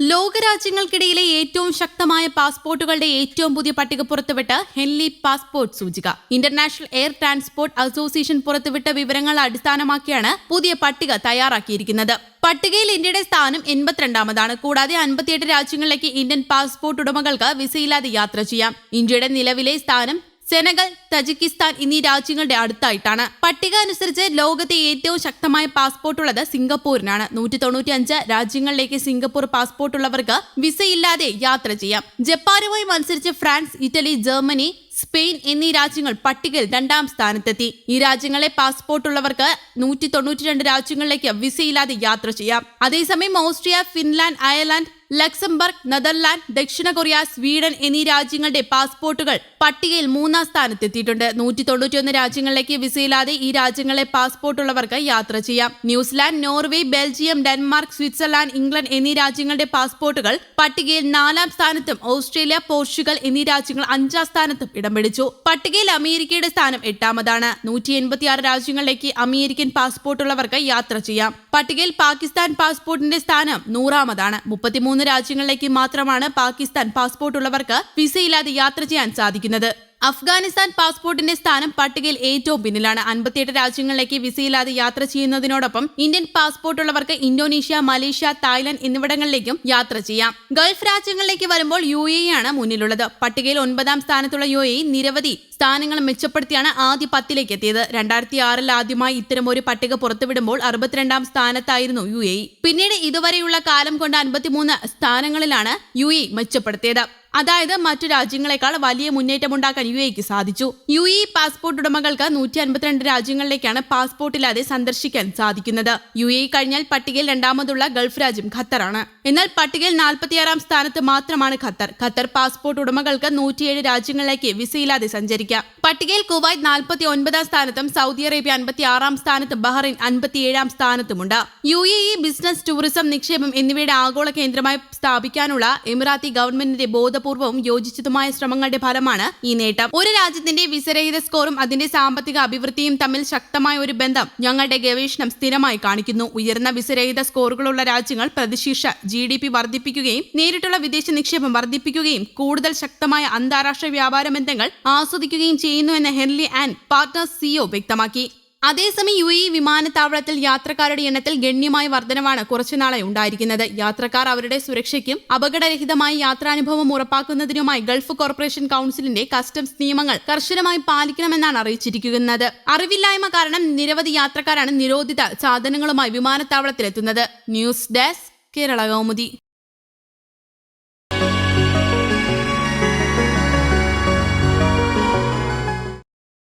ലോകരാജ്യങ്ങൾക്കിടയിലെ ഏറ്റവും ശക്തമായ പാസ്പോർട്ടുകളുടെ ഏറ്റവും പുതിയ പട്ടിക പുറത്തുവിട്ട് ഹെൻലി പാസ്പോർട്ട് സൂചിക. ഇന്റർനാഷണൽ എയർ ട്രാൻസ്പോർട്ട് അസോസിയേഷൻ പുറത്തുവിട്ട വിവരങ്ങൾ അടിസ്ഥാനമാക്കിയാണ് പുതിയ പട്ടിക തയ്യാറാക്കിയിരിക്കുന്നത്. പട്ടികയിൽ ഇന്ത്യയുടെ സ്ഥാനം എൺപത്തിരണ്ടാമതാണ്. കൂടാതെ അൻപത്തിയെട്ട് രാജ്യങ്ങളിലേക്ക് ഇന്ത്യൻ പാസ്പോർട്ട് ഉടമകൾക്ക് വിസയില്ലാതെ യാത്ര ചെയ്യാം. ഇന്ത്യയുടെ നിലവിലെ സ്ഥാനം സെനഗൽ തജിക്കിസ്ഥാൻ എന്നീ രാജ്യങ്ങളുടെ അടുത്തായിട്ടാണ്. പട്ടിക അനുസരിച്ച് ലോകത്തെ ഏറ്റവും ശക്തമായ പാസ്പോർട്ട് ഉള്ളത് സിംഗപ്പൂരിനാണ്. നൂറ്റി തൊണ്ണൂറ്റി അഞ്ച് രാജ്യങ്ങളിലേക്ക് സിംഗപ്പൂർ പാസ്പോർട്ട് ഉള്ളവർക്ക് വിസയില്ലാതെ യാത്ര ചെയ്യാം. ജപ്പാനുമായി മത്സരിച്ച് ഫ്രാൻസ് ഇറ്റലി ജർമ്മനി സ്പെയിൻ എന്നീ രാജ്യങ്ങൾ പട്ടികയിൽ രണ്ടാം സ്ഥാനത്തെത്തി. ഈ രാജ്യങ്ങളെ പാസ്പോർട്ട് ഉള്ളവർക്ക് നൂറ്റി തൊണ്ണൂറ്റി രണ്ട് രാജ്യങ്ങളിലേക്ക് വിസയില്ലാതെ യാത്ര ചെയ്യാം. അതേസമയം Austria Finland Ireland Luxembourg Netherland ദക്ഷിണ കൊറിയ സ്വീഡൻ എന്നീ രാജ്യങ്ങളുടെ പാസ്പോർട്ടുകൾ പട്ടികയിൽ മൂന്നാം സ്ഥാനത്തെത്തിയിട്ടുണ്ട്. നൂറ്റി തൊണ്ണൂറ്റിയൊന്ന് രാജ്യങ്ങളിലേക്ക് വിസയില്ലാതെ ഈ രാജ്യങ്ങളെ പാസ്പോർട്ട് ഉള്ളവർക്ക് യാത്ര ചെയ്യാം. New Zealand Norway Belgium Denmark Switzerland England എന്നീ രാജ്യങ്ങളുടെ പാസ്പോർട്ടുകൾ പട്ടികയിൽ നാലാം സ്ഥാനത്തും ഓസ്ട്രേലിയ പോർച്ചുഗൽ എന്നീ രാജ്യങ്ങൾ അഞ്ചാം സ്ഥാനത്തും ഇടം പിടിച്ചു. പട്ടികയിൽ അമേരിക്കയുടെ സ്ഥാനം എട്ടാമതാണ്. നൂറ്റി എൺപത്തിയാറ് രാജ്യങ്ങളിലേക്ക് അമേരിക്കൻ പാസ്പോർട്ട് ഉള്ളവർക്ക് യാത്ര ചെയ്യാം. പട്ടികയിൽ പാകിസ്ഥാൻ പാസ്പോർട്ടിന്റെ സ്ഥാനം നൂറാമതാണ്. മുപ്പത്തിമൂന്ന് രാജ്യങ്ങളിലേക്ക് മാത്രമാണ് പാകിസ്ഥാൻ പാസ്പോർട്ട് ഉള്ളവർക്ക് വിസയില്ലാതെ യാത്ര ചെയ്യാൻ സാധിക്കുന്നത്. അഫ്ഗാനിസ്ഥാൻ പാസ്പോർട്ടിന്റെ സ്ഥാനം പട്ടികയിൽ ഏറ്റവും പിന്നിലാണ്. അൻപത്തിയെട്ട് രാജ്യങ്ങളിലേക്ക് വിസയില്ലാതെ യാത്ര ചെയ്യുന്നതിനോടൊപ്പം ഇന്ത്യൻ പാസ്പോർട്ടുള്ളവർക്ക് ഇന്തോനേഷ്യ മലേഷ്യ തായ്ലൻഡ് എന്നിവിടങ്ങളിലേക്കും യാത്ര ചെയ്യാം. ഗൾഫ് രാജ്യങ്ങളിലേക്ക് വരുമ്പോൾ യു എ ആണ് മുന്നിലുള്ളത്. പട്ടികയിൽ ഒൻപതാം സ്ഥാനത്തുള്ള യു എ നിരവധി സ്ഥാനങ്ങൾ മെച്ചപ്പെടുത്തിയാണ് ആദ്യ പത്തിലേക്ക് എത്തിയത്. രണ്ടായിരത്തി ആറിൽ ആദ്യമായി ഇത്തരമൊരു പട്ടിക പുറത്തുവിടുമ്പോൾ അറുപത്തിരണ്ടാം സ്ഥാനത്തായിരുന്നു യു എ പിന്നീട് ഇതുവരെയുള്ള കാലം കൊണ്ട് അൻപത്തിമൂന്ന് സ്ഥാനങ്ങളിലാണ് യു എ മെച്ചപ്പെടുത്തിയത്. അതായത് മറ്റു രാജ്യങ്ങളെക്കാൾ വലിയ മുന്നേറ്റമുണ്ടാക്കാൻ യു എക്ക് സാധിച്ചു. യു ഇ പാസ്പോർട്ട് ഉടമകൾക്ക് നൂറ്റി അൻപത്തിരണ്ട് രാജ്യങ്ങളിലേക്കാണ് പാസ്പോർട്ട് ഇല്ലാതെ സന്ദർശിക്കാൻ സാധിക്കുന്നത്. യു എ കഴിഞ്ഞാൽ പട്ടികയിൽ രണ്ടാമതുള്ള ഗൾഫ് രാജ്യം ഖത്തറാണ്. എന്നാൽ പട്ടികയിൽ നാൽപ്പത്തിയാറാം സ്ഥാനത്ത് മാത്രമാണ് ഖത്തർ. ഖത്തർ പാസ്പോർട്ട് ഉടമകൾക്ക് നൂറ്റിയേഴ് രാജ്യങ്ങളിലേക്ക് വിസയില്ലാതെ സഞ്ചരിക്കാം. പട്ടികയിൽ കുവൈത്ത് നാൽപ്പത്തി ഒൻപതാം സ്ഥാനത്തും സൗദി അറേബ്യ അൻപത്തി ആറാം സ്ഥാനത്തും ബഹ്റൈൻ അൻപത്തിയേഴാം സ്ഥാനത്തുമുണ്ട്. യു എ ബിസിനസ് ടൂറിസം നിക്ഷേപം എന്നിവയുടെ ആഗോള കേന്ദ്രമായി സ്ഥാപിക്കാനുള്ള എമിറാത്തി ഗവൺമെന്റിന്റെ ബോധപൂർവവും യോജിച്ചതുമായ ശ്രമങ്ങളുടെ ഫലമാണ് ഈ നേട്ടം. ഒരു രാജ്യത്തിന്റെ വിസരഹിത സ്കോറും അതിന്റെ സാമ്പത്തിക അഭിവൃദ്ധിയും തമ്മിൽ ശക്തമായ ഒരു ബന്ധം ഞങ്ങളുടെ ഗവേഷണം സ്ഥിരമായി കാണിക്കുന്നു. ഉയർന്ന വിസരഹിത സ്കോറുകളുള്ള രാജ്യങ്ങൾ പ്രതിശീർഷ ജി ഡി പി വർദ്ധിപ്പിക്കുകയും നേരിട്ടുള്ള വിദേശ നിക്ഷേപം വർദ്ധിപ്പിക്കുകയും കൂടുതൽ ശക്തമായ അന്താരാഷ്ട്ര വ്യാപാര ബന്ധങ്ങൾ ആസ്വദിക്കുകയും ചെയ്യുന്നുവെന്ന് ഹെൻലി ആൻഡ് പാർട്ട്നേഴ്സ് സിഒ വ്യക്തമാക്കി. അതേസമയം യു എ വിമാനത്താവളത്തിൽ യാത്രക്കാരുടെ എണ്ണത്തിൽ ഗണ്യമായ വർധനവാണ് കുറച്ചുനാളെ ഉണ്ടായിരിക്കുന്നത്. യാത്രക്കാർ അവരുടെ സുരക്ഷയ്ക്കും അപകടരഹിതമായ യാത്രാനുഭവം ഉറപ്പാക്കുന്നതിനുമായി ഗൾഫ് കോർപ്പറേഷൻ കൌൺസിലിന്റെ കസ്റ്റംസ് നിയമങ്ങൾ കർശനമായി പാലിക്കണമെന്നാണ് അറിയിച്ചിരിക്കുന്നത്. അറിവില്ലായ്മ കാരണം നിരവധി യാത്രക്കാരാണ് നിരോധിത സാധനങ്ങളുമായി വിമാനത്താവളത്തിലെത്തുന്നത്. News desk Kerala Kaumudi.